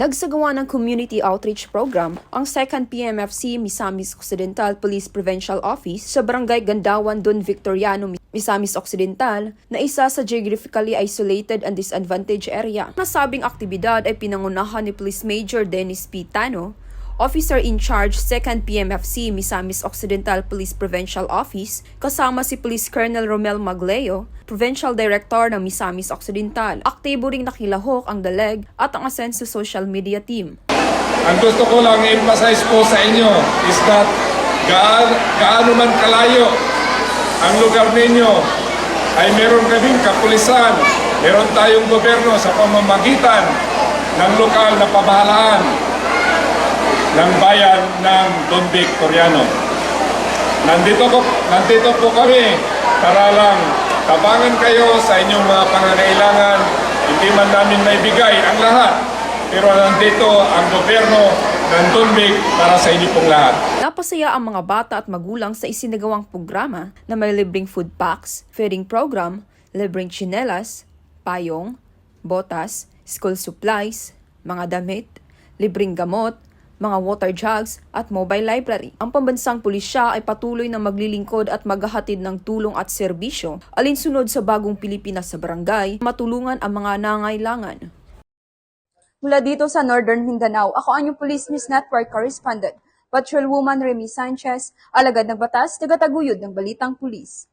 Nagsagawa ng community outreach program ang 2nd PMFC Misamis Occidental Police Provincial Office sa Barangay Gandawan, Don Victoriano, Misamis Occidental na isa sa geographically isolated and disadvantaged area. Nasabing aktibidad ay pinangunahan ni Police Major Dennis P. Tano, Officer in Charge 2nd PMFC Misamis Occidental Police Provincial Office kasama si Police Colonel Romel Magleo, Provincial Director ng Misamis Occidental. Aktibo ring nakilahok ang DALEG at ang Asenso Social Media Team. Ang gusto ko lang emphasize po sa inyo is that gaan, gaano man kalayo ang lugar ninyo ay meron kaming kapulisan, meron tayong gobyerno sa pamamagitan ng lokal na pamahalaan ng bayan ng Don Victoriano. Nandito, ko, nandito po kami para lang tabangan kayo sa inyong mga pangangailangan. Hindi man namin maibigay ang lahat, pero nandito ang gobyerno ng Don Vic para sa inyo pong lahat. Napasaya ang mga bata at magulang sa isinagawang programa na may libreng food packs, feeding program, libreng tsinelas, payong, botas, school supplies, mga damit, libreng gamot, mga water jugs at mobile library. Ang pambansang pulisya ay patuloy na maglilingkod at maghahatid ng tulong at serbisyo alinsunod sa bagong Pilipinas sa barangay, matulungan ang mga nangailangan. Mula dito sa Northern Mindanao, ako ang inyong Police News Network correspondent, Patrolwoman Remy Sanchez, alagad ng batas, tagataguyod ng Balitang Pulis.